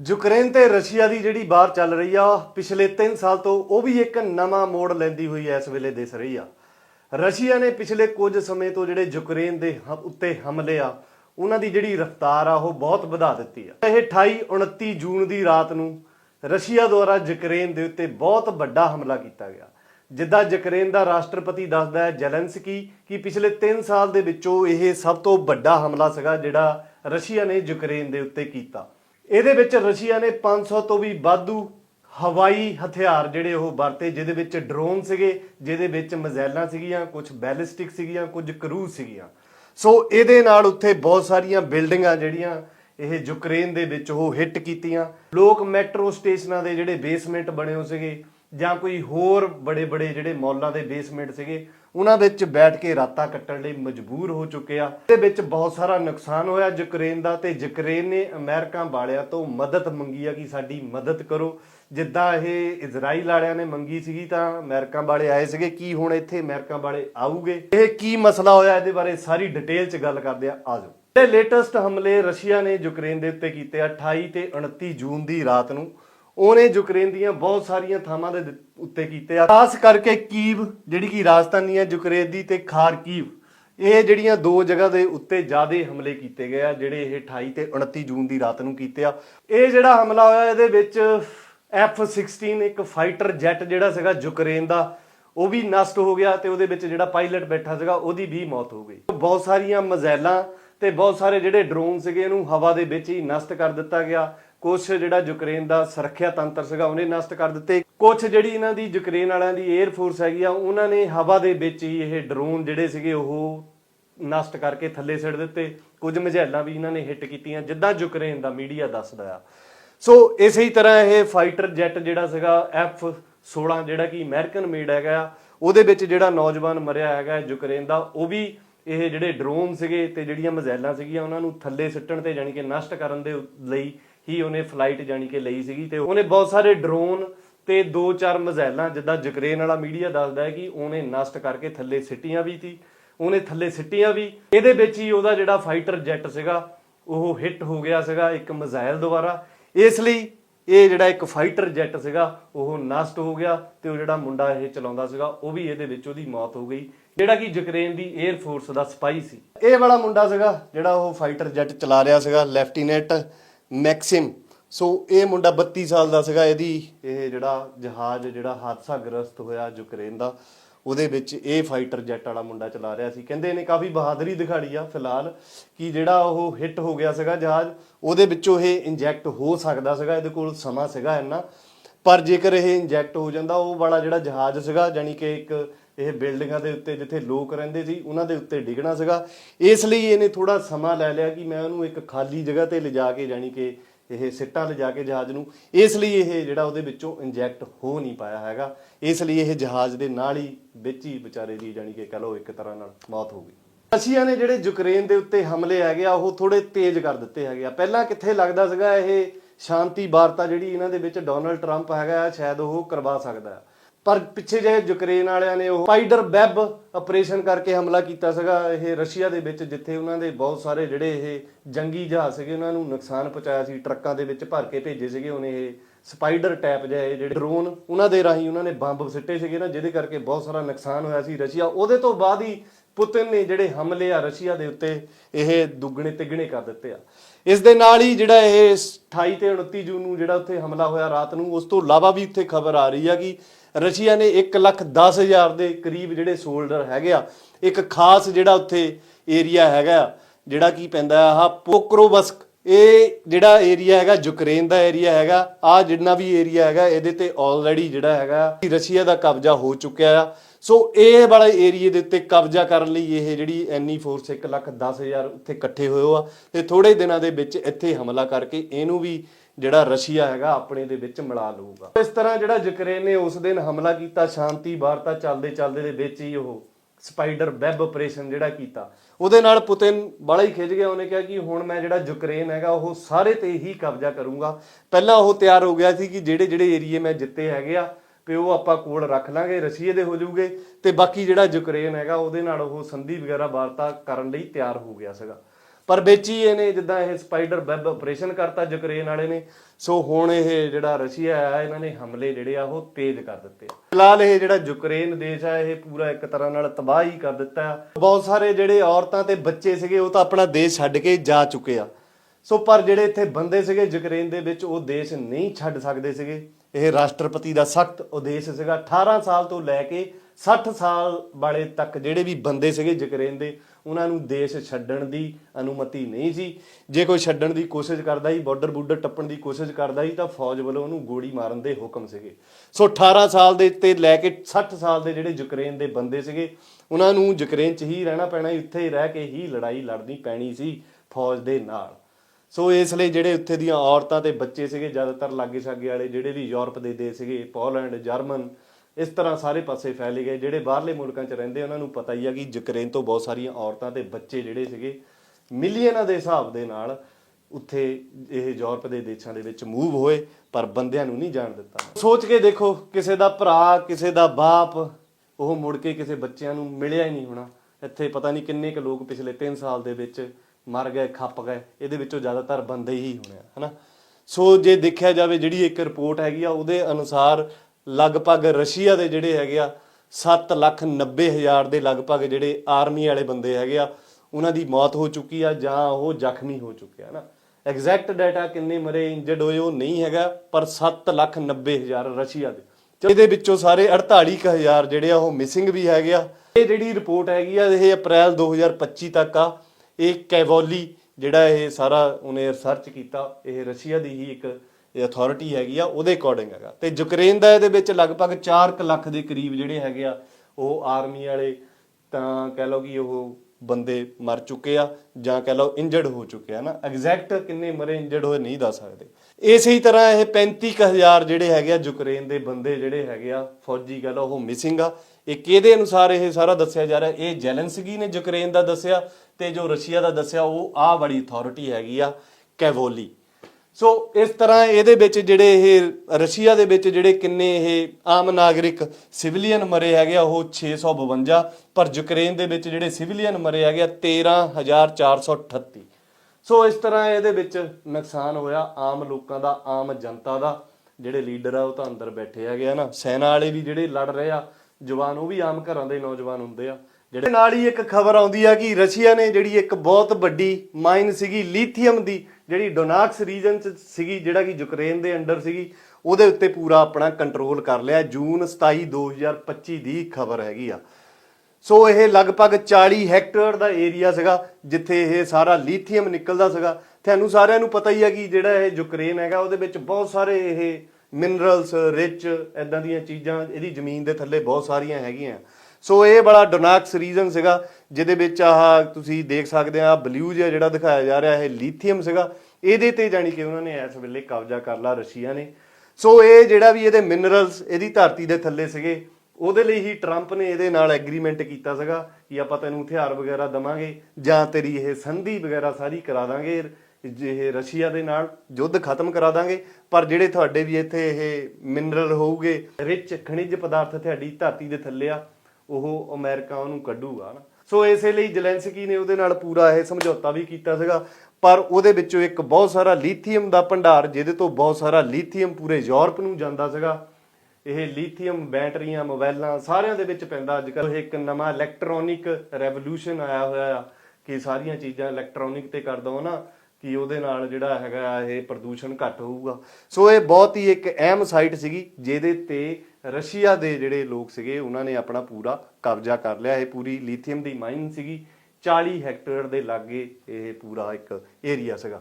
Ukraine ਤੇ Russia ਦੀ ਜਿਹੜੀ ਬਾਹਰ ਚੱਲ ਰਹੀ ਆ, ਪਿਛਲੇ 3 ਸਾਲ ਤੋਂ ਉਹ ਵੀ ਇੱਕ ਨਵਾਂ ਮੋੜ ਲੈਂਦੀ ਹੋਈ ਇਸ ਵੇਲੇ ਦਿਸ ਰਹੀ ਆ। ਰਸ਼ੀਆ ਨੇ ਪਿਛਲੇ ਕੁਝ ਸਮੇਂ ਤੋਂ ਜਿਹੜੇ ਯੂਕਰੇਨ ਦੇ ਹ- ਉੱਤੇ ਹਮਲੇ ਆ, ਉਹਨਾਂ ਦੀ ਜਿਹੜੀ ਰਫ਼ਤਾਰ ਆ, ਉਹ ਬਹੁਤ ਵਧਾ ਦਿੱਤੀ ਆ। ਇਹ 28 29 ਜੂਨ ਦੀ ਰਾਤ ਨੂੰ ਰਸ਼ੀਆ ਦੁਆਰਾ ਯੂਕਰੇਨ ਦੇ ਉੱਤੇ ਬਹੁਤ ਵੱਡਾ ਹਮਲਾ ਕੀਤਾ ਗਿਆ। ਜਿੱਦਾਂ ਯੂਕਰੇਨ ਦਾ ਰਾਸ਼ਟਰਪਤੀ ਦੱਸਦਾ ਹੈ ਜੈਲੈਂਸਕੀ ਕਿ ਪਿਛਲੇ 3 ਸਾਲ ਦੇ ਵਿੱਚੋਂ ਇਹ ਸਭ ਤੋਂ ਵੱਡਾ ਹਮਲਾ ਸੀਗਾ ਜਿਹੜਾ ਰਸ਼ੀਆ ਨੇ ਯੂਕਰੇਨ ਦੇ ਉੱਤੇ ਕੀਤਾ। ਇਹਦੇ ਵਿੱਚ ਰਸ਼ੀਆ ਨੇ 500 ਤੋਂ ਵੀ ਵਾਧੂ ਹਵਾਈ ਹਥਿਆਰ ਜਿਹੜੇ ਉਹ ਵਰਤੇ, ਜਿਹਦੇ ਵਿੱਚ ਡਰੋਨ ਸੀਗੇ, ਜਿਹਦੇ ਵਿੱਚ ਮਜ਼ਾਇਲਾਂ ਸੀਗੀਆਂ ਕੁਝ ਬੈਲਿਸਟਿਕ ਸੀਗੀਆਂ, ਕੁਝ ਕਰੂਜ਼ ਸੀਗੀਆਂ। ਸੋ ਇਹਦੇ ਨਾਲ ਉੱਥੇ ਬਹੁਤ ਸਾਰੀਆਂ ਬਿਲਡਿੰਗਾਂ ਜਿਹੜੀਆਂ, ਇਹ ਯੂਕਰੇਨ ਦੇ ਵਿੱਚ ਉਹ ਹਿੱਟ ਕੀਤੀਆਂ। ਲੋਕ ਮੈਟਰੋ ਸਟੇਸ਼ਨਾਂ ਦੇ ਜਿਹੜੇ ਬੇਸਮੈਂਟ ਬਣੇ ਹੋ ਸੀਗੇ ਜਾਂ ਕੋਈ ਹੋਰ ਬੜੇ ਬੜੇ ਜਿਹੜੇ ਮੌਲਾਂ ਦੇ ਬੇਸਮੈਂਟ ਸੀਗੇ, ਉਹਨਾਂ ਵਿੱਚ ਬੈਠ ਕੇ ਰਾਤਾਂ ਕੱਟਣ ਲਈ ਮਜਬੂਰ ਹੋ ਚੁੱਕੇ ਆ। ਇਹਦੇ ਵਿੱਚ ਬਹੁਤ ਸਾਰਾ ਨੁਕਸਾਨ ਹੋਇਆ ਯੂਕਰੇਨ ਦਾ ਤੇ ਯੂਕਰੇਨ ਨੇ ਅਮਰੀਕਾ ਵਾਲਿਆਂ ਤੋਂ ਮਦਦ ਮੰਗੀ ਆ ਕਿ ਸਾਡੀ ਮਦਦ ਕਰੋ। ਜਿੱਦਾਂ ਇਹ ਇਜ਼ਰਾਈਲ ਵਾਲਿਆਂ ਨੇ ਮੰਗੀ ਸੀਗੀ ਤਾਂ ਅਮਰੀਕਾ ਵਾਲੇ ਆਏ ਸੀਗੇ, ਕੀ ਹੁਣ ਇੱਥੇ ਅਮਰੀਕਾ ਵਾਲੇ ਆਉਗੇ ਇਹ ਕੀ ਮਸਲਾ ਹੋਇਆ ਇਹਦੇ ਬਾਰੇ ਸਾਰੀ ਡਿਟੇਲ 'ਚ ਗੱਲ ਕਰਦੇ ਆ। ਆਜੋ ਇਹ ਲੇਟੈਸਟ ਹਮਲੇ ਰਸ਼ੀਆ ਨੇ ਯੂਕਰੇਨ ਦੇ ਉੱਤੇ ਕੀਤੇ ਆ 28 ਤੇ 29 ਜੂਨ ਦੀ ਰਾਤ ਨੂੰ। ਉਹਨੇ ਯੂਕਰੇਨ ਦੀਆਂ ਬਹੁਤ ਸਾਰੀਆਂ ਥਾਵਾਂ ਦੇ ਉੱਤੇ ਕੀਤੇ ਆ। ਖਾਸ ਕਰਕੇ ਕੀਵ, ਜਿਹੜੀ ਕਿ ਰਾਜਧਾਨੀ ਹੈ ਯੂਕਰੇਨ ਦੀ ਤੇ ਖਾਰਕੀਵ ਇਹ ਜਿਹੜੀਆਂ ਦੋ ਜਗ੍ਹਾ ਦੇ ਉੱਤੇ ਜ਼ਿਆਦਾ ਹਮਲੇ ਕੀਤੇ ਗਏ ਆ, ਜਿਹੜੇ ਇਹ 28 ਤੇ 29 ਜੂਨ ਦੀ ਰਾਤ ਨੂੰ ਕੀਤੇ ਆ। ਇਹ ਜਿਹੜਾ ਹਮਲਾ ਹੋਇਆ, ਇਹਦੇ ਵਿੱਚ F16 ਇੱਕ ਫਾਈਟਰ ਜੈਟ ਜਿਹੜਾ ਸੀਗਾ ਯੂਕਰੇਨ ਦਾ, ਉਹ ਵੀ ਨਸ਼ਟ ਹੋ ਗਿਆ ਤੇ ਉਹਦੇ ਵਿੱਚ ਜਿਹੜਾ ਪਾਇਲਟ ਬੈਠਾ ਸੀਗਾ, ਉਹਦੀ ਵੀ ਮੌਤ ਹੋ ਗਈ। ਬਹੁਤ ਸਾਰੀਆਂ ਮਜ਼ਾਇਲਾਂ ਤੇ ਬਹੁਤ ਸਾਰੇ ਜਿਹੜੇ ਡਰੋਨ ਸੀਗੇ, ਇਹਨੂੰ ਹਵਾ ਦੇ ਵਿੱਚ ਹੀ ਨਸ਼ਟ ਕਰ ਦਿੱਤਾ ਗਿਆ। ਕੁਝ ਜਿਹੜਾ ਯੂਕਰੇਨ ਦਾ ਸੁਰੱਖਿਆ ਤੰਤਰ ਸੀਗਾ ਉਹਨੇ ਨਸ਼ਟ ਕਰ ਦਿੱਤੇ। ਕੁਝ ਜਿਹੜੀ ਇਹਨਾਂ ਦੀ ਯੂਕਰੇਨ ਵਾਲਿਆਂ ਦੀ 에ਅਰ ਫੋਰਸ ਹੈਗੀ ਆ ਉਹਨਾਂ ਨੇ ਹਵਾ ਦੇ ਵਿੱਚ ਹੀ ਇਹ ਡਰੋਨ ਜਿਹੜੇ ਸੀਗੇ ਉਹ ਨਸ਼ਟ ਕਰਕੇ ਥੱਲੇ ਸਿੱਟ ਦਿੱਤੇ। ਕੁਝ ਮਝੈਲਾਂ ਵੀ ਇਹਨਾਂ ਨੇ ਹਿੱਟ ਕੀਤੀਆਂ ਜਿੱਦਾਂ ਯੂਕਰੇਨ ਦਾ ਮੀਡੀਆ ਦੱਸਦਾ ਆ। ਸੋ ਇਸੇ ਹੀ ਤਰ੍ਹਾਂ ਇਹ ਫਾਈਟਰ ਜੈਟ ਜਿਹੜਾ ਸੀਗਾ F16 ਜਿਹੜਾ ਕਿ ਅਮਰੀਕਨ ਮੇਡ ਹੈਗਾ ਆ, ਉਹਦੇ ਵਿੱਚ ਜਿਹੜਾ ਨੌਜਵਾਨ ਮਰਿਆ ਹੈਗਾ ਯੂਕਰੇਨ ਦਾ ਉਹ ਵੀ ਇਹ ਜਿਹੜੇ ਡਰੋਨ ਸੀਗੇ ਤੇ ਜਿਹੜੀਆਂ ਮਜ਼ਾਇਲਾਂ ਸੀਗੀਆਂ ਉਹਨਾਂ ਨੂੰ ਥੱਲੇ ਸਿੱਟਣ ਤੇ ਜਾਨੀ ਕਿ ਨਸ਼ਟ ਕਰਨ ਦੇ ਲਈ ਹੀ ਉਹਨੇ ਫਲਾਈਟ ਜਾਣੀ ਕਿ ਲਈ ਸੀਗੀ ਤੇ ਉਹਨੇ ਬਹੁਤ ਸਾਰੇ ਡਰੋਨ ਤੇ ਦੋ ਚਾਰ ਮਜ਼ਾਇਲਾਂ ਜਿੱਦਾਂ ਯੂਕਰੇਨ ਵਾਲਾ ਮੀਡੀਆ ਦੱਸਦਾ ਹੈ ਕਿ ਉਹਨੇ ਨਸ਼ਟ ਕਰਕੇ ਥੱਲੇ ਸਿੱਟੀਆਂ ਵੀ ਸੀ, ਉਹਨੇ ਥੱਲੇ ਸਿੱਟੀਆਂ ਵੀ। ਇਹਦੇ ਵਿੱਚ ਹੀ ਉਹਦਾ ਜਿਹੜਾ ਫਾਈਟਰ ਜੈਟ ਸੀਗਾ, ਉਹ ਹਿੱਟ ਹੋ ਗਿਆ ਸੀਗਾ ਇੱਕ ਮਜ਼ਾਇਲ ਦੁਆਰਾ। ਇਸ ਲਈ ਇਹ ਜਿਹੜਾ ਇੱਕ ਫਾਈਟਰ ਜੈਟ ਸੀਗਾ, ਉਹ ਨਸ਼ਟ ਹੋ ਗਿਆ ਤੇ ਉਹ ਜਿਹੜਾ ਮੁੰਡਾ ਇਹ ਚਲਾਉਂਦਾ ਸੀਗਾ, ਉਹ ਵੀ ਇਹਦੇ ਵਿੱਚ ਉਹਦੀ ਮੌਤ ਹੋ ਗਈ। ਜਿਹੜਾ ਕਿ ਯੂਕਰੇਨ ਦੀ 에ਅਰ ਫੋਰਸ ਦਾ ਸਪਾਈ ਸੀ। ਇਹ ਵਾਲਾ ਮੁੰਡਾ ਸੀਗਾ, ਜਿਹੜਾ ਉਹ ਫਾਈਟਰ ਜੈਟ ਚਲਾ ਰਿਹਾ ਸੀਗਾ ਲੈਫਟੀਨੈਂਟ ਮੈਕਸਿਮ। ਸੋ ਇਹ ਮੁੰਡਾ 32 ਸਾਲ ਦਾ ਸੀਗਾ, ਇਹਦੀ ਇਹ ਜਿਹੜਾ ਜਹਾਜ਼, ਜਿਹੜਾ ਹਾਦਸਾ ਗ੍ਰਸਤ ਹੋਇਆ ਯੂਕਰੇਨ ਦਾ, ਉਹਦੇ ਵਿੱਚ ਇਹ ਫਾਈਟਰ ਜੈਟ ਵਾਲਾ ਮੁੰਡਾ ਚਲਾ ਰਿਹਾ ਸੀ। ਕਹਿੰਦੇ ਇਹਨੇ ਕਾਫੀ ਬਹਾਦਰੀ ਦਿਖਾੜੀ ਆ ਫਿਲਹਾਲ, ਕਿ ਜਿਹੜਾ ਉਹ ਹਿੱਟ ਹੋ ਗਿਆ ਸੀਗਾ ਜਹਾਜ਼, ਉਹਦੇ ਵਿੱਚੋਂ ਇਹ ਇੰਜੈਕਟ ਹੋ ਸਕਦਾ ਸੀਗਾ, ਇਹਦੇ ਕੋਲ ਸਮਾਂ ਸੀਗਾ ਇੰਨਾ। ਪਰ ਜੇਕਰ ਇਹ ਇੰਜੈਕਟ ਹੋ ਜਾਂਦਾ, ਉਹ ਵਾਲਾ ਜਿਹੜਾ ਜਹਾਜ਼ ਸੀਗਾ ਯਾਨੀ ਕਿ ਇੱਕ ਇਹ ਬਿਲਡਿੰਗਾਂ ਦੇ ਉੱਤੇ ਜਿੱਥੇ ਲੋਕ ਰਹਿੰਦੇ ਸੀ, ਉਹਨਾਂ ਦੇ ਉੱਤੇ ਡਿੱਗਣਾ ਸੀਗਾ। ਇਸ ਲਈ ਇਹਨੇ ਥੋੜਾ ਸਮਾਂ ਲੈ ਲਿਆ ਕਿ ਮੈਂ ਉਹਨੂੰ ਇੱਕ ਖਾਲੀ ਜਗ੍ਹਾ ਤੇ ਲਿਜਾ ਕੇ ਯਾਨੀ ਕਿ ਇਹ ਸਿੱਟਾਂ ਲਿਜਾ ਕੇ ਜਹਾਜ਼ ਨੂੰ, ਇਸ ਲਈ ਇਹ ਜਿਹੜਾ ਉਹਦੇ ਵਿੱਚੋਂ ਇੰਜੈਕਟ ਹੋ ਨਹੀਂ ਪਾਇਆ ਹੈਗਾ। ਇਸ ਲਈ ਇਹ ਜਹਾਜ਼ ਦੇ ਨਾਲ ਹੀ ਵਿੱਚ ਹੀ ਵਿਚਾਰੇ ਦੀ ਯਾਨੀ ਕਿ ਕਹ ਲਓ ਇੱਕ ਤਰ੍ਹਾਂ ਨਾਲ ਮੌਤ ਹੋ ਗਈ। ਰਸ਼ੀਆ ਨੇ ਜਿਹੜੇ ਯੂਕਰੇਨ ਦੇ ਉੱਤੇ ਹਮਲੇ ਹੈਗੇ ਆ, ਉਹ ਥੋੜੇ ਤੇਜ਼ ਕਰ ਦਿੱਤੇ ਹੈਗੇ ਆ। ਪਹਿਲਾਂ ਕਿੱਥੇ ਲੱਗਦਾ ਸੀਗਾ ਇਹ ਸ਼ਾਂਤੀ ਵਾਰਤਾ ਜਿਹੜੀ ਇਹਨਾਂ ਦੇ ਵਿੱਚ ਡੋਨਲਡ ਟਰੰਪ ਹੈਗਾ ਆ, ਸ਼ਾਇਦ ਉਹ ਕਰਵਾ ਸਕਦਾ ਹੈ। ਪਰ ਪਿੱਛੇ ਜੇ ਯੂਕਰੇਨ ਵਾਲਿਆਂ ਨੇ ਉਹ ਸਪਾਈਡਰ ਵੈਬ ਆਪਰੇਸ਼ਨ ਕਰਕੇ ਹਮਲਾ ਕੀਤਾ ਸੀਗਾ, ਇਹ ਰਸ਼ੀਆ ਦੇ ਵਿੱਚ, ਜਿੱਥੇ ਉਹਨਾਂ ਦੇ ਬਹੁਤ ਸਾਰੇ ਜਿਹੜੇ ਇਹ ਜੰਗੀ ਜਹਾਜ਼ ਸੀਗੇ, ਉਹਨਾਂ ਨੂੰ ਨੁਕਸਾਨ ਪਹੁੰਚਾਇਆ ਸੀ, ਟਰੱਕਾਂ ਦੇ ਵਿੱਚ ਭਰ ਕੇ ਭੇਜੇ ਸੀਗੇ ਉਹਨੇ ਇਹ ਸਪਾਈਡਰ ਟੈਪ ਜਿਹੇ ਜਿਹੜੇ ਡਰੋਨ, ਉਹਨਾਂ ਦੇ ਰਾਹੀਂ ਉਹਨਾਂ ਨੇ ਬੰਬ ਸਿੱਟੇ ਸੀਗੇ ਨਾ, ਜਿਹਦੇ ਕਰਕੇ ਬਹੁਤ ਸਾਰਾ ਨੁਕਸਾਨ ਹੋਇਆ ਸੀ ਰਸ਼ੀਆ। ਉਹਦੇ ਤੋਂ ਬਾਅਦ ਹੀ ਪੁਤਿਨ ਨੇ ਜਿਹੜੇ ਹਮਲੇ ਆ ਰਸ਼ੀਆ ਦੇ ਉੱਤੇ ਇਹ ਦੁੱਗਣੇ ਤਿੱਗਣੇ ਕਰ ਦਿੱਤੇ ਆ। ਇਸ ਦੇ ਨਾਲ ਹੀ ਜਿਹੜਾ ਇਹ 28 ਤੇ 29 ਜੂਨ ਨੂੰ ਜਿਹੜਾ ਉੱਥੇ ਹਮਲਾ ਹੋਇਆ ਰਾਤ ਨੂੰ ਉਸ ਤੋਂ ਇਲਾਵਾ ਵੀ ਉੱਥੇ ਖਬਰ ਆ ਰਹੀ ਆ ਕਿ ਰਸ਼ੀਆ ਨੇ 1 ਲੱਖ 10 ਹਜ਼ਾਰ ਦੇ ਕਰੀਬ ਜਿਹੜੇ ਸੋਲਡਰ ਹੈਗੇ ਆ ਇੱਕ ਖਾਸ ਜਿਹੜਾ ਉੱਥੇ ਏਰੀਆ ਹੈਗਾ ਆ, ਜਿਹੜਾ ਕੀ ਪੈਂਦਾ ਆ ਆਹ ਪੋਕਰੋਵਸਕ ਇਹ ਜਿਹੜਾ ਏਰੀਆ ਹੈਗਾ ਯੂਕਰੇਨ ਦਾ ਏਰੀਆ ਹੈਗਾ ਆ ਜਿੰਨਾ ਵੀ ਏਰੀਆ ਹੈਗਾ ਇਹਦੇ ਤੇ ਆਲਰੇਡੀ ਜਿਹੜਾ ਹੈਗਾ ਰਸ਼ੀਆ ਦਾ ਕਬਜ਼ਾ ਹੋ ਚੁੱਕਿਆ ਆ। ਸੋ ਇਹ ਵਾਲੇ ਏਰੀਏ ਦੇ ਉੱਤੇ ਕਬਜ਼ਾ ਕਰਨ ਲਈ ਇਹ ਜਿਹੜੀ ਐਨੀ ਫੋਰਸ 1 ਲੱਖ 10 ਹਜ਼ਾਰ ਉੱਥੇ ਇਕੱਠੇ ਹੋਏ ਆ ਤੇ ਥੋੜੇ ਦਿਨਾਂ ਦੇ ਵਿੱਚ ਇੱਥੇ ਹਮਲਾ ਕਰਕੇ ਇਹਨੂੰ ਵੀ ਜਿਹੜਾ ਰਸ਼ੀਆ ਹੈਗਾ ਆਪਣੇ ਦੇ ਵਿੱਚ ਮਿਲਾ ਲਊਗਾ। ਇਸ ਤਰ੍ਹਾਂ ਜਿਹੜਾ ਯੂਕਰੇਨ ਨੇ ਉਸ ਦਿਨ ਹਮਲਾ ਕੀਤਾ, ਸ਼ਾਂਤੀ ਵਾਰਤਾ ਚੱਲਦੇ ਚੱਲਦੇ ਦੇ ਵਿੱਚ ਹੀ ਉਹ ਸਪਾਈਡਰ ਵੈਬ ਆਪਰੇਸ਼ਨ ਜਿਹੜਾ ਕੀਤਾ, ਉਹਦੇ ਨਾਲ ਪੁਤਿਨ ਬੜਾ ਹੀ ਖਿੱਚ ਗਿਆ। ਉਹਨੇ ਕਿਹਾ ਕਿ ਹੁਣ ਮੈਂ ਜਿਹੜਾ ਯੂਕਰੇਨ ਹੈਗਾ, ਉਹ ਸਾਰੇ ਤੇ ਹੀ ਕਬਜ਼ਾ ਕਰੂੰਗਾ। ਪਹਿਲਾਂ ਉਹ ਤਿਆਰ ਹੋ ਗਿਆ ਸੀ ਕਿ ਜਿਹੜੇ ਜਿਹੜੇ ਏਰੀਏ ਮੈਂ ਜਿੱਤੇ ਹੈਗੇ ਆ ਵੀ ਉਹ ਆਪਾਂ ਕੋਲ ਰੱਖ ਲਾਂਗੇ, ਰਸ਼ੀਏ ਦੇ ਹੋ ਜਾਊਗੇ ਤੇ ਬਾਕੀ ਜਿਹੜਾ ਯੂਕਰੇਨ ਹੈਗਾ, ਉਹਦੇ ਨਾਲ ਉਹ ਸੰਧੀ ਵਗੈਰਾ ਵਾਰਤਾ ਕਰਨ ਲਈ ਤਿਆਰ ਹੋ ਗਿਆ ਸੀਗਾ। ਪਰ ਵਿੱਚ ਹੀ ਇਹਨੇ ਜਿੱਦਾਂ ਇਹ ਸਪਾਈਡਰ ਵੈਬ ਆਪਰੇਸ਼ਨ ਕਰਤਾ ਯੂਕਰੇਨ ਵਾਲੇ ਨੇ, ਸੋ ਹੁਣ ਇਹ ਜਿਹੜਾ ਰਸ਼ੀਆ ਆ ਇਹਨਾਂ ਨੇ ਹਮਲੇ ਜਿਹੜੇ ਆ, ਉਹ ਤੇਜ਼ ਕਰ ਦਿੱਤੇ ਫਿਲਹਾਲ ਇਹ ਜਿਹੜਾ ਯੂਕਰੇਨ ਦੇਸ਼ ਆ, ਇਹ ਪੂਰਾ ਇੱਕ ਤਰ੍ਹਾਂ ਨਾਲ ਤਬਾਹੀ ਕਰ ਦਿੱਤਾ ਬਹੁਤ ਸਾਰੇ ਜਿਹੜੇ ਔਰਤਾਂ ਤੇ ਬੱਚੇ ਸੀਗੇ, ਉਹ ਤਾਂ ਆਪਣਾ ਦੇਸ਼ ਛੱਡ ਕੇ ਜਾ ਚੁੱਕੇ ਆ। ਸੋ ਪਰ ਜਿਹੜੇ ਇੱਥੇ ਬੰਦੇ ਸੀਗੇ ਯੂਕਰੇਨ ਦੇ ਵਿੱਚ, ਉਹ ਦੇਸ਼ ਨਹੀਂ ਛੱਡ ਸਕਦੇ ਸੀਗੇ। ਇਹ ਰਾਸ਼ਟਰਪਤੀ ਦਾ ਸਖਤ ਉਦੇਸ਼ ਸੀਗਾ। 18 ਸਾਲ ਤੋਂ ਲੈ ਕੇ 60 ਸਾਲ ਵਾਲੇ ਤੱਕ ਜਿਹੜੇ ਵੀ ਬੰਦੇ ਸੀਗੇ ਯੂਕਰੇਨ ਦੇ ਉਹਨਾਂ ਨੂੰ ਦੇਸ਼ ਛੱਡਣ ਦੀ ਅਨੁਮਤੀ ਨਹੀਂ ਸੀ। ਜੇ ਕੋਈ ਛੱਡਣ ਦੀ ਕੋਸ਼ਿਸ਼ ਕਰਦਾ ਸੀ ਬਾਰਡਰ ਬੂਡਰ ਟੱਪਣ ਦੀ ਕੋਸ਼ਿਸ਼ ਕਰਦਾ ਸੀ ਤਾਂ ਫੌਜ ਵੱਲੋਂ ਉਹਨੂੰ ਗੋਲੀ ਮਾਰਨ ਦੇ ਹੁਕਮ ਸੀਗੇ। ਸੋ 18 ਸਾਲ ਦੇ ਤੇ ਲੈ ਕੇ 60 ਸਾਲ ਦੇ ਜਿਹੜੇ ਯੂਕਰੇਨ ਦੇ ਬੰਦੇ ਸੀਗੇ ਉਹਨਾਂ ਨੂੰ ਯੂਕਰੇਨ 'ਚ ਹੀ ਰਹਿਣਾ ਪੈਣਾ ਸੀ, ਉੱਥੇ ਹੀ ਰਹਿ ਕੇ ਹੀ ਲੜਾਈ ਲੜਨੀ ਪੈਣੀ ਸੀ ਫੌਜ ਦੇ ਨਾਲ। ਸੋ ਇਸ ਲਈ ਜਿਹੜੇ ਉੱਥੇ ਦੀਆਂ ਔਰਤਾਂ ਤੇ ਬੱਚੇ ਸੀਗੇ, ਜ਼ਿਆਦਾਤਰ ਲਾਗੇ ਛਾਗੇ ਵਾਲੇ ਜਿਹੜੇ ਵੀ ਯੂਰਪ ਦੇ ਦੇਸ਼ ਸੀਗੇ, ਪੋਲੈਂਡ, ਜਰਮਨ, ਇਸ ਤਰ੍ਹਾਂ ਸਾਰੇ ਪਾਸੇ ਫੈਲੇ ਗਏ। ਜਿਹੜੇ ਬਾਹਰਲੇ ਮੁਲਕਾਂ 'ਚ ਰਹਿੰਦੇ, ਉਹਨਾਂ ਨੂੰ ਪਤਾ ਹੀ ਆ ਕਿ ਯੂਕਰੇਨ ਤੋਂ ਬਹੁਤ ਸਾਰੀਆਂ ਔਰਤਾਂ ਤੇ ਬੱਚੇ ਜਿਹੜੇ ਸੀਗੇ, ਮਿਲੀਅਨਾਂ ਦੇ ਹਿਸਾਬ ਦੇ ਨਾਲ ਉੱਥੇ ਇਹ ਯੂਰਪ ਦੇ ਦੇਸ਼ਾਂ ਦੇ ਵਿੱਚ ਮੂਵ ਹੋਏ, ਪਰ ਬੰਦਿਆਂ ਨੂੰ ਨਹੀਂ ਜਾਣ ਦਿੱਤਾ। ਸੋਚ ਕੇ ਦੇਖੋ, ਕਿਸੇ ਦਾ ਭਰਾ, ਕਿਸੇ ਦਾ ਬਾਪ, ਉਹ ਮੁੜ ਕੇ ਕਿਸੇ ਬੱਚਿਆਂ ਨੂੰ ਮਿਲਿਆ ਹੀ ਨਹੀਂ ਹੋਣਾ। ਇੱਥੇ ਪਤਾ ਨਹੀਂ ਕਿੰਨੇ ਕੁ ਲੋਕ ਪਿਛਲੇ 3 ਸਾਲ ਦੇ ਵਿੱਚ ਮਰ ਗਏ, ਖੱਪ ਗਏ, ਇਹਦੇ ਵਿੱਚੋਂ ਜ਼ਿਆਦਾਤਰ ਬੰਦੇ ਹੀ ਹੋਣੇ ਆ, ਹਨਾ? ਸੋ ਜੇ ਦੇਖਿਆ ਜਾਵੇ ਜਿਹੜੀ ਇੱਕ ਰਿਪੋਰਟ ਹੈਗੀ ਆ, ਉਹਦੇ ਅਨੁਸਾਰ ਲਗਭਗ ਰਸ਼ੀਆ ਦੇ ਜਿਹੜੇ ਹੈਗੇ ਆ 7 ਲੱਖ 90 ਹਜ਼ਾਰ ਦੇ ਲਗਭਗ ਜਿਹੜੇ ਆਰਮੀ ਵਾਲੇ ਬੰਦੇ ਹੈਗੇ ਆ, ਉਹਨਾਂ ਦੀ ਮੌਤ ਹੋ ਚੁੱਕੀ ਆ ਜਾਂ ਉਹ ਜ਼ਖਮੀ ਹੋ ਚੁੱਕੇ ਆ ਨਾ ਐਗਜ਼ੈਕਟ ਡਾਟਾ ਕਿੰਨੇ ਮਰੇ ਇੰਜਰਡ ਹੋਏ, ਉਹ ਨਹੀਂ ਹੈਗਾ, ਪਰ 7 ਲੱਖ 90 ਹਜ਼ਾਰ ਰਸ਼ੀਆ ਦੇ। ਇਹਦੇ ਵਿੱਚੋਂ ਸਾਰੇ 48 ਕੁ ਹਜ਼ਾਰ ਜਿਹੜੇ ਆ, ਉਹ ਮਿਸਿੰਗ ਵੀ ਹੈਗੇ ਆ। ਇਹ ਜਿਹੜੀ ਰਿਪੋਰਟ ਹੈਗੀ ਆ, ਇਹ ਅਪ੍ਰੈਲ 2025 ਤੱਕ ਆ। ਇਹ ਕੈਵੋਲੀ ਜਿਹੜਾ ਇਹ ਸਾਰਾ ਉਹਨੇ ਰਿਸਰਚ ਕੀਤਾ, ਇਹ ਰਸ਼ੀਆ ਦੀ ਹੀ ਇੱਕ ਇਹ ਅਥਾਰਟੀ ਹੈਗੀ ਆ, ਉਹਦੇ ਅਕੋਰਡਿੰਗ ਹੈਗਾ। ਤੇ ਯੂਕਰੇਨ ਦਾ ਇਹਦੇ ਵਿੱਚ ਲਗਭਗ 4 ਲੱਖ ਦੇ ਕਰੀਬ ਜਿਹੜੇ ਹੈਗੇ ਆ, ਉਹ ਆਰਮੀ ਵਾਲੇ ਤਾਂ ਕਹਿ ਲਓ ਕਿ ਉਹ ਬੰਦੇ ਮਰ ਚੁੱਕੇ ਆ, ਜਾਂ ਕਹਿ ਲਓ ਇੰਜਰਡ ਹੋ ਚੁੱਕੇ ਆ ਨਾ। ਐਗਜ਼ੈਕਟ ਕਿੰਨੇ ਮਰੇ ਇੰਜਰਡ ਹੋਏ ਨਹੀਂ ਦੱਸ ਸਕਦੇ। ਇਸੇ ਹੀ ਤਰ੍ਹਾਂ ਇਹ 35000 ਜਿਹੜੇ ਹੈਗੇ ਆ ਯੂਕਰੇਨ ਦੇ ਬੰਦੇ ਜਿਹੜੇ ਹੈਗੇ ਆ, ਫੌਜੀ ਕਹਿ ਲਓ ਉਹ ਮਿਸਿੰਗ ਆ। ਇਹ ਕਿਹਦੇ ਅਨੁਸਾਰ ਇਹ ਸਾਰਾ ਦੱਸਿਆ ਜਾ ਰਿਹਾ? ਇਹ ਜੈਲੈਂਸਕੀ ਨੇ ਯੂਕਰੇਨ ਦਾ ਦੱਸਿਆ ਤੇ ਜੋ ਰਸ਼ੀਆ ਦਾ ਦੱਸਿਆ, ਉਹ ਆਹ ਬੜੀ ਅਥਾਰਟੀ ਹੈਗੀ ਆ, ਕੈਵੋਲੀ। ਸੋ ਇਸ ਤਰ੍ਹਾਂ ਇਹਦੇ ਵਿੱਚ ਜਿਹੜੇ ਇਹ ਰਸ਼ੀਆ ਦੇ ਵਿੱਚ ਜਿਹੜੇ ਕਿੰਨੇ ਇਹ ਆਮ ਨਾਗਰਿਕ, ਸਿਵਲੀਅਨ ਮਰੇ ਹੈਗੇ ਆ, ਉਹ 652 ਪਰ ਯੂਕਰੇਨ ਦੇ ਵਿੱਚ ਜਿਹੜੇ ਸਿਵਲੀਅਨ ਮਰੇ ਹੈਗੇ ਆ 13438 ਸੋ ਇਸ ਤਰ੍ਹਾਂ ਇਹਦੇ ਵਿੱਚ ਨੁਕਸਾਨ ਹੋਇਆ ਆਮ ਲੋਕਾਂ ਦਾ, ਆਮ ਜਨਤਾ ਦਾ। ਜਿਹੜੇ ਲੀਡਰ ਆ, ਉਹ ਤਾਂ ਅੰਦਰ ਬੈਠੇ ਹੈਗੇ ਆ ਨਾ। ਸੈਨਾ ਵਾਲੇ ਵੀ ਜਿਹੜੇ ਲੜ ਰਹੇ ਆ ਜਵਾਨ, ਉਹ ਵੀ ਆਮ ਘਰਾਂ ਦੇ ਨੌਜਵਾਨ ਹੁੰਦੇ ਆ। ਜਿਹੜੇ ਨਾਲ ਹੀ ਇੱਕ ਖਬਰ ਆਉਂਦੀ ਆ ਕਿ ਰਸ਼ੀਆ ਨੇ ਜਿਹੜੀ ਇੱਕ ਬਹੁਤ ਵੱਡੀ ਮਾਈਨ ਸੀਗੀ ਲੀਥੀਅਮ ਦੀ, ਜਿਹੜੀ ਡੋਨਾਕਸ ਰੀਜਨ ਚ ਸੀਗੀ, ਜਿਹੜਾ ਕਿ ਯੂਕਰੇਨ ਦੇ ਅੰਡਰ ਸੀਗੀ, ਉਹਦੇ ਉੱਤੇ ਪੂਰਾ ਆਪਣਾ ਕੰਟਰੋਲ ਕਰ ਲਿਆ। ਜੂਨ 27 2025 ਦੀ ਖਬਰ ਹੈਗੀ ਆ। ਸੋ ਇਹ ਲਗਭਗ 40 ਹੈਕਟੇਅਰ ਦਾ ਏਰੀਆ ਸੀਗਾ, ਜਿੱਥੇ ਇਹ ਸਾਰਾ ਲੀਥੀਅਮ ਨਿਕਲਦਾ ਸੀਗਾ। ਤੁਹਾਨੂੰ ਸਾਰਿਆਂ ਨੂੰ ਪਤਾ ਹੀ ਹੈ ਕਿ ਜਿਹੜਾ ਇਹ ਯੂਕਰੇਨ ਹੈਗਾ, ਉਹਦੇ ਵਿੱਚ ਬਹੁਤ ਸਾਰੇ ਇਹ ਮਿਨਰਲਸ ਰਿਚ ਐਦਾਂ ਦੀਆਂ ਚੀਜ਼ਾਂ, ਇਹਦੀ ਜ਼ਮੀਨ ਦੇ ਥੱਲੇ ਬਹੁਤ ਸਾਰੀਆਂ ਹੈਗੀਆਂ। ਸੋ ਇਹ ਬੜਾ ਡੋਨਾਕਸ ਰੀਜਨ ਸੀਗਾ, ਜਿਹਦੇ ਵਿੱਚ ਆਹ ਤੁਸੀਂ ਦੇਖ ਸਕਦੇ ਆ ਬਲੂ ਜਿਹਾ ਜਿਹੜਾ ਦਿਖਾਇਆ ਜਾ ਰਿਹਾ, ਇਹ ਲੀਥੀਅਮ ਸੀਗਾ। ਇਹਦੇ ਤੇ ਜਾਣੀ ਕਿ ਉਹਨਾਂ ਨੇ ਇਸ ਵੇਲੇ ਕਬਜ਼ਾ ਕਰ ਲਾ ਰਸ਼ੀਆ ਨੇ। ਸੋ ਇਹ ਜਿਹੜਾ ਵੀ ਇਹਦੇ ਮਿਨਰਲਸ ਇਹਦੀ ਧਰਤੀ ਦੇ ਥੱਲੇ ਸੀਗੇ, ਉਹਦੇ ਲਈ ਹੀ ਟਰੰਪ ਨੇ ਇਹਦੇ ਨਾਲ ਐਗਰੀਮੈਂਟ ਕੀਤਾ ਸੀਗਾ ਕਿ ਆਪਾਂ ਤੈਨੂੰ ਹਥਿਆਰ ਵਗੈਰਾ ਦਵਾਂਗੇ, ਜਾਂ ਤੇਰੀ ਇਹ ਸੰਧੀ ਵਗੈਰਾ ਸਾਰੀ ਕਰਾ ਦਾਂਗੇ। ਜੇ ਰਸ਼ੀਆ ਦੇ ਨਾਲ ਯੁੱਧ ਖਤਮ ਕਰਾ ਦਾਂਗੇ, ਪਰ ਜਿਹੜੇ ਤੁਹਾਡੇ ਵੀ ਇੱਥੇ ਇਹ ਮਿਨਰਲ ਹੋਊਗੇ ਰਿਚ ਖਣਿਜ ਪਦਾਰਥ ਤੁਹਾਡੀ ਧਰਤੀ ਦੇ ਥੱਲੇ ਆ, ਉਹ ਅਮਰੀਕਾ ਉਹਨੂੰ ਕੱਢੂਗਾ ਨਾ। ਸੋ ਇਸੇ ਲਈ ਜਲੈਂਸਕੀ ਨੇ ਉਹਦੇ ਨਾਲ ਪੂਰਾ ਇਹ ਸਮਝੌਤਾ ਵੀ ਕੀਤਾ ਸੀਗਾ, ਪਰ ਉਹਦੇ ਵਿੱਚੋਂ ਇੱਕ ਬਹੁਤ ਸਾਰਾ ਲੀਥੀਅਮ ਦਾ ਭੰਡਾਰ, ਜਿਹਦੇ ਤੋਂ ਬਹੁਤ ਸਾਰਾ ਲੀਥੀਅਮ ਪੂਰੇ ਯੂਰਪ ਨੂੰ ਜਾਂਦਾ ਸੀਗਾ। ਇਹ ਲੀਥੀਅਮ ਬੈਟਰੀਆਂ, ਮੋਬਾਈਲਾਂ ਸਾਰਿਆਂ ਦੇ ਵਿੱਚ ਪੈਂਦਾ ਅੱਜ ਕੱਲ ਇੱਕ ਨਵਾਂ ਇਲੈਕਟ੍ਰੋਨਿਕ ਰੈਵੋਲੂਸ਼ਨ ਆਇਆ ਹੋਇਆ ਆ, ਕਿ ਸਾਰੀਆਂ ਚੀਜ਼ਾਂ ਇਲੈਕਟ੍ਰੋਨਿਕ ਤੇ ਕਰ ਦੋ ਨਾ। ਕਿ ਉਹਦੇ ਨਾਲ ਜਿਹੜਾ ਹੈਗਾ ਇਹ ਪ੍ਰਦੂਸ਼ਣ ਘੱਟ ਹੋਊਗਾ। ਸੋ ਇਹ ਬਹੁਤ ਹੀ ਇੱਕ ਅਹਿਮ ਸਾਈਟ ਸੀਗੀ, ਜਿਹਦੇ ਤੇ ਰਸ਼ੀਆ ਦੇ ਜਿਹੜੇ ਲੋਕ ਸੀਗੇ, ਉਹਨਾਂ ਨੇ ਆਪਣਾ ਪੂਰਾ ਕਬਜ਼ਾ ਕਰ ਲਿਆ। ਇਹ ਪੂਰੀ ਲੀਥੀਅਮ ਦੀ ਮਾਈਨ ਸੀਗੀ। 40 ਹੈਕਟੇਅਰ ਦੇ ਲਾਗੇ ਇਹ ਪੂਰਾ ਇੱਕ ਏਰੀਆ ਸੀਗਾ।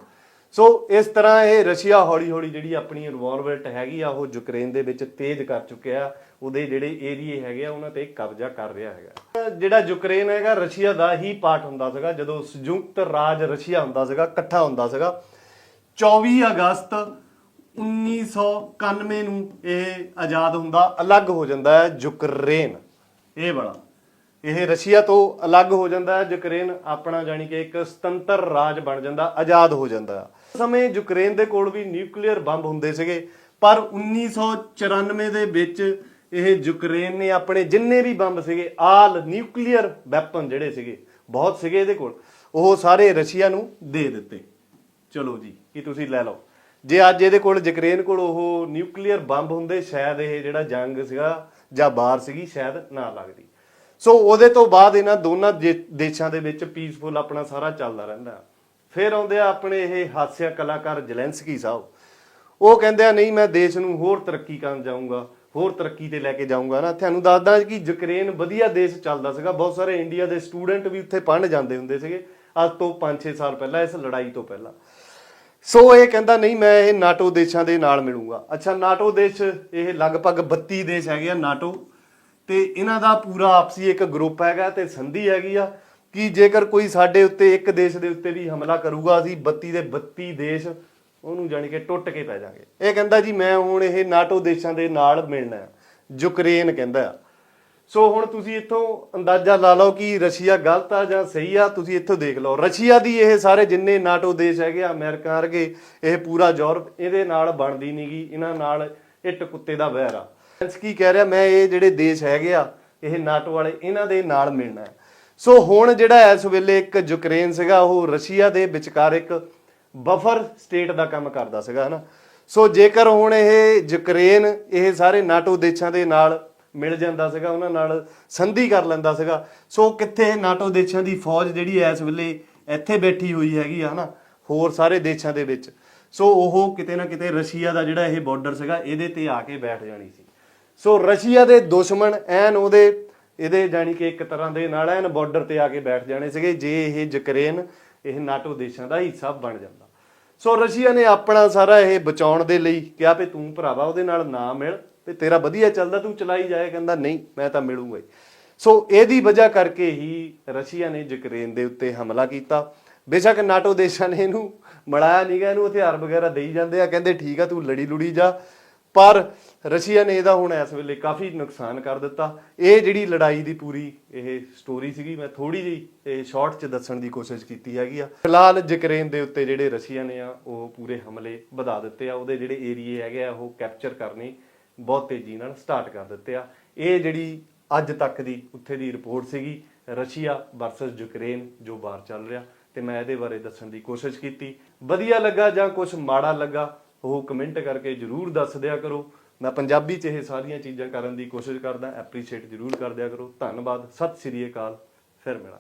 ਸੋ ਇਸ ਤਰ੍ਹਾਂ ਇਹ ਰਸ਼ੀਆ ਹੌਲੀ ਹੌਲੀ ਜਿਹੜੀ ਆਪਣੀ ਇਨਵੋਲਵਮੈਂਟ ਹੈਗੀ ਆ, ਉਹ ਯੂਕਰੇਨ ਦੇ ਵਿੱਚ ਤੇਜ਼ ਕਰ ਚੁੱਕਿਆ ਉਹਦੇ ਜਿਹੜੇ ਏਰੀਏ ਹੈਗੇ ਆ, ਉਹਨਾਂ ਤੇ ਕਬਜ਼ਾ ਕਰ ਰਿਹਾ ਹੈਗਾ। ਜਿਹੜਾ ਯੂਕਰੇਨ ਹੈਗਾ, ਰਸ਼ੀਆ ਦਾ ਹੀ ਪਾਰਟ ਹੁੰਦਾ ਸੀਗਾ। ਜਦੋਂ ਸੰਯੁਕਤ ਰਾਜ ਰਸ਼ੀਆ ਹੁੰਦਾ ਸੀਗਾ, ਇਕੱਠਾ ਹੁੰਦਾ ਸੀਗਾ। 24 ਅਗਸਤ 1991 ਨੂੰ ਇਹ ਆਜ਼ਾਦ ਹੁੰਦਾ, ਅਲੱਗ ਹੋ ਜਾਂਦਾ ਹੈ ਯੂਕਰੇਨ। ਇਹ ਵਾਲਾ। ਇਹ ਰਸ਼ੀਆ ਤੋਂ ਅਲੱਗ ਹੋ ਜਾਂਦਾ ਹੈ, ਯੂਕਰੇਨ ਆਪਣਾ ਜਾਨੀ ਕਿ ਇੱਕ ਸੁਤੰਤਰ ਰਾਜ ਬਣ ਜਾਂਦਾ, ਆਜ਼ਾਦ ਹੋ ਜਾਂਦਾ। ਹੈ। ਸਮੇਂ ਯੂਕਰੇਨ ਦੇ ਕੋਲ ਵੀ ਨਿਊਕਲੀਅਰ ਬੰਬ ਹੁੰਦੇ ਸੀਗੇ, ਪਰ 1994 ਦੇ ਵਿੱਚ ਇਹ ਯੂਕਰੇਨ ਨੇ ਆਪਣੇ ਜਿੰਨੇ ਵੀ ਬੰਬ ਸੀਗੇ, ਆਲ ਨਿਊਕਲੀਅਰ ਵੈਪਨ ਜਿਹੜੇ ਸੀਗੇ, ਬਹੁਤ ਸੀਗੇ ਇਹਦੇ ਕੋਲ, ਉਹ ਸਾਰੇ ਰਸ਼ੀਆ ਨੂੰ ਦੇ ਦਿੱਤੇ। ਚਲੋ ਜੀ, ਕੀ ਤੁਸੀਂ ਲੈ ਲਓ। ਜੇ ਅੱਜ ਇਹਦੇ ਕੋਲ, ਯੂਕਰੇਨ ਕੋਲ ਉਹ ਨਿਊਕਲੀਅਰ ਬੰਬ ਹੁੰਦੇ, ਸ਼ਾਇਦ ਇਹ ਜਿਹੜਾ ਜੰਗ ਸੀਗਾ ਜਾਂ ਬਾਰ ਸੀਗੀ, ਸ਼ਾਇਦ ਨਾ ਲੱਗਦੀ। ਸੋ ਉਹਦੇ ਤੋਂ ਬਾਅਦ ਇਹਨਾਂ ਦੋਨਾਂ ਦੇ- ਦੇਸ਼ਾਂ ਦੇ ਵਿੱਚ ਪੀਸਫੁਲ ਆਪਣਾ ਸਾਰਾ ਚੱਲਦਾ ਰਹਿੰਦਾ। ਫਿਰ ਆਉਂਦੇ ਆ ਆਪਣੇ ਇਹ ਹਾਸਿਆ ਕਲਾਕਾਰ ਜਲੈਂਸਕੀ ਸਾਹਿਬ। ਉਹ ਕਹਿੰਦੇ ਆ, ਨਹੀਂ, ਮੈਂ ਦੇਸ਼ ਨੂੰ ਹੋਰ ਤਰੱਕੀ ਕਰਨ ਜਾਊਂਗਾ, ਹੋਰ ਤਰੱਕੀ ਤੇ ਲੈ ਕੇ ਜਾਊਂਗਾ ਨਾ। ਤੁਹਾਨੂੰ ਦੱਸਦਾ ਕਿ ਯੂਕਰੇਨ ਵਧੀਆ ਦੇਸ਼ ਚੱਲਦਾ ਸੀਗਾ। ਬਹੁਤ ਸਾਰੇ ਇੰਡੀਆ ਦੇ ਸਟੂਡੈਂਟ ਵੀ ਉੱਥੇ ਪੜ੍ਹਨ ਜਾਂਦੇ ਹੁੰਦੇ ਸੀਗੇ, ਅੱਜ ਤੋਂ 5-6 ਸਾਲ ਪਹਿਲਾਂ, ਇਸ ਲੜਾਈ ਤੋਂ ਪਹਿਲਾਂ। ਸੋ ਇਹ ਕਹਿੰਦਾ, ਨਹੀਂ, ਮੈਂ ਇਹ ਨਾਟੋ ਦੇਸ਼ਾਂ ਦੇ ਨਾਲ ਮਿਲੂੰਗਾ। ਅੱਛਾ, ਨਾਟੋ ਦੇਸ਼, ਇਹ ਲਗਭਗ 32 ਦੇਸ਼ ਹੈਗੇ ਆ ਨਾਟੋ, ਤੇ ਇਹਨਾਂ ਦਾ ਪੂਰਾ ਆਪਸੀ ਇੱਕ ਗਰੁੱਪ ਹੈਗਾ ਤੇ ਸੰਧੀ ਹੈਗੀ ਆ। ਕਿ ਜੇਕਰ ਕੋਈ ਸਾਡੇ ਉੱਤੇ, ਇੱਕ ਦੇਸ਼ ਦੇ ਉੱਤੇ ਵੀ ਹਮਲਾ ਕਰੂਗਾ, ਅਸੀਂ 32 ਦੇ 32 ਦੇਸ਼ ਉਹਨੂੰ ਜਾਣੀ ਕਿ ਟੁੱਟ ਕੇ ਪੈ ਜਾਾਂਗੇ। ਇਹ ਕਹਿੰਦਾ ਜੀ, ਮੈਂ ਹੁਣ ਇਹ ਨਾਟੋ ਦੇਸ਼ਾਂ ਦੇ ਨਾਲ ਮਿਲਣਾ ਹੈ, ਯੂਕਰੇਨ ਕਹਿੰਦਾ ਆ ਸੋ ਹੁਣ ਤੁਸੀਂ ਇੱਥੋਂ ਅੰਦਾਜ਼ਾ ਲਾ ਲਓ ਕਿ ਰਸ਼ੀਆ ਗਲਤ ਆ ਜਾਂ ਸਹੀ ਆ, ਤੁਸੀਂ ਇੱਥੋਂ ਦੇਖ ਲਓ। ਰਸ਼ੀਆ ਦੀ ਇਹ ਸਾਰੇ ਜਿੰਨੇ ਨਾਟੋ ਦੇਸ਼ ਹੈਗੇ ਆ ਅਮਰੀਕਾ ਵਰਗੇ, ਇਹ ਪੂਰਾ ਯੂਰਪ, ਇਹਦੇ ਨਾਲ ਬਣਦੀ ਨਹੀਂਗੀ ਇਹਨਾਂ ਨਾਲ ਇੱਟ ਕੁੱਤੇ ਦਾ ਵੈਰ ਆ। ਕੀ ਕਹਿ ਰਿਹਾ, ਮੈਂ ਇਹ ਜਿਹੜੇ ਦੇਸ਼ ਹੈਗੇ ਆ, ਇਹ ਨਾਟੋ ਵਾਲੇ, ਇਹਨਾਂ ਦੇ ਨਾਲ ਮਿਲਣਾ ਹੈ। ਸੋ ਹੁਣ ਜਿਹੜਾ ਇਸ ਵੇਲੇ ਇੱਕ ਯੂਕਰੇਨ ਸੀਗਾ, ਉਹ ਰਸ਼ੀਆ ਦੇ ਵਿਚਕਾਰ ਇੱਕ ਬਫਰ ਸਟੇਟ ਦਾ ਕੰਮ ਕਰਦਾ ਸੀਗਾ, ਹਨਾ? ਸੋ ਜੇਕਰ ਹੁਣ ਇਹ ਯੂਕਰੇਨ, ਇਹ ਸਾਰੇ ਨਾਟੋ ਦੇਸ਼ਾਂ ਦੇ ਨਾਲ ਮਿਲ ਜਾਂਦਾ ਸੀਗਾ, ਉਹਨਾਂ ਨਾਲ ਸੰਧੀ ਕਰ ਲੈਂਦਾ ਸੀਗਾ, ਸੋ ਕਿੱਥੇ ਨਾਟੋ ਦੇਸ਼ਾਂ ਦੀ ਫੌਜ ਜਿਹੜੀ ਇਸ ਵੇਲੇ ਇੱਥੇ ਬੈਠੀ ਹੋਈ ਹੈਗੀ ਆ, ਹਨਾ? ਹੋਰ ਸਾਰੇ ਦੇਸ਼ਾਂ ਦੇ ਵਿੱਚ। ਸੋ ਉਹ ਕਿਤੇ ਨਾ ਕਿਤੇ ਰਸ਼ੀਆ ਦਾ ਜਿਹੜਾ ਇਹ ਬਾਰਡਰ ਸੀਗਾ, ਇਹਦੇ ਤੇ ਆ ਕੇ ਬੈਠ ਜਾਣੀ ਸੀ। ਸੋ ਰਸ਼ੀਆ ਦੇ ਦੁਸ਼ਮਣ ਐਨ ਉਹਦੇ ਇਹਦੇ ਜਾਣੀ ਕਿ ਇੱਕ ਤਰ੍ਹਾਂ ਦੇ ਨਾਲ ਐਨ ਬਾਰਡਰ ਤੇ ਆ ਕੇ ਬੈਠ ਜਾਣੇ ਸੀਗੇ, ਜੇ ਇਹ ਯੂਕਰੇਨ, ਇਹ ਨਾਟੋ ਦੇਸ਼ਾਂ ਦਾ ਹਿੱਸਾ ਬਣ ਜਾਂਦਾ। ਸੋ ਰਸ਼ੀਆ ਨੇ ਆਪਣਾ ਸਾਰਾ ਇਹ ਬਚਾਉਣ ਦੇ ਲਈ ਕਿਹਾ ਵੀ ਤੂੰ ਭਰਾਵਾ ਉਹਦੇ ਨਾਲ ਨਾ ਮਿਲ, ਤੇ ਤੇਰਾ ਵਧੀਆ ਚੱਲਦਾ, ਤੂੰ ਚਲਾਈ ਜਾਏ ਕਹਿੰਦਾ ਨਹੀਂ, ਮੈਂ ਤਾਂ ਮਿਲੂੰਗਾ ਹੀ। ਸੋ ਇਹਦੀ ਵਜ੍ਹਾ ਕਰਕੇ ਹੀ ਰਸ਼ੀਆ ਨੇ ਯੂਕਰੇਨ ਦੇ ਉੱਤੇ ਹਮਲਾ ਕੀਤਾ। ਬੇਸ਼ੱਕ ਨਾਟੋ ਦੇਸ਼ਾਂ ਨੇ ਇਹਨੂੰ ਮੜਾਇਆ ਨਹੀਂਗਾ ਇਹਨੂੰ ਹਥਿਆਰ ਵਗੈਰਾ ਦੇਈ ਜਾਂਦੇ ਆ, ਕਹਿੰਦੇ ਠੀਕ ਆ, ਤੂੰ ਲੜੀ ਲੁੜੀ ਜਾ। ਪਰ ਰਸ਼ੀਆ ਨੇ ਇਹਦਾ ਹੁਣ ਇਸ ਵੇਲੇ ਕਾਫੀ ਨੁਕਸਾਨ ਕਰ ਦਿੱਤਾ। ਇਹ ਜਿਹੜੀ ਲੜਾਈ ਦੀ ਪੂਰੀ ਇਹ ਸਟੋਰੀ ਸੀਗੀ, ਮੈਂ ਥੋੜੀ ਜਿਹੀ ਇਹ ਸ਼ਾਰਟ 'ਚ ਦੱਸਣ ਦੀ ਕੋਸ਼ਿਸ਼ ਕੀਤੀ ਹੈਗੀ ਆ। ਫਿਲਹਾਲ ਯੂਕਰੇਨ ਦੇ ਉੱਤੇ ਜਿਹੜੇ ਰਸ਼ੀਆ ਨੇ ਆ, ਉਹ ਪੂਰੇ ਹਮਲੇ ਵਧਾ ਦਿੱਤੇ ਆ। ਉਹਦੇ ਜਿਹੜੇ ਏਰੀਏ ਹੈਗੇ ਆ, ਉਹ ਕੈਪਚਰ ਕਰਨੇ ਬਹੁਤ ਤੇਜ਼ੀ ਨਾਲ ਸਟਾਰਟ ਕਰ ਦਿੱਤੇ ਆ। ਇਹ ਜਿਹੜੀ ਅੱਜ ਤੱਕ ਦੀ ਉੱਥੇ ਦੀ ਰਿਪੋਰਟ ਸੀਗੀ, ਰਸ਼ੀਆ ਵਰਸਸ ਯੂਕਰੇਨ ਜੋ ਬਾਹਰ ਚੱਲ ਰਿਹਾ। ਤੇ ਮੈਂ ਇਹਦੇ ਬਾਰੇ ਦੱਸਣ ਦੀ ਕੋਸ਼ਿਸ਼ ਕੀਤੀ। ਵਧੀਆ ਲੱਗਾ ਜਾਂ ਕੁਝ ਮਾੜਾ ਲੱਗਾ? ਉਹ ਕਮੈਂਟ ਕਰਕੇ ਜਰੂਰ ਦੱਸ ਦਿਆ ਕਰੋ। ਮੈਂ ਪੰਜਾਬੀ 'ਚ ਇਹ ਸਾਰੀਆਂ ਚੀਜ਼ਾਂ ਕਰਨ ਦੀ ਕੋਸ਼ਿਸ਼ ਕਰਦਾ ਐਪਰੀਸ਼ੀਏਟ ਜਰੂਰ ਕਰ ਦਿਆ ਕਰੋ। ਧੰਨਵਾਦ, ਸਤਿ ਸ੍ਰੀ ਅਕਾਲ, ਫਿਰ ਮਿਲਾਂ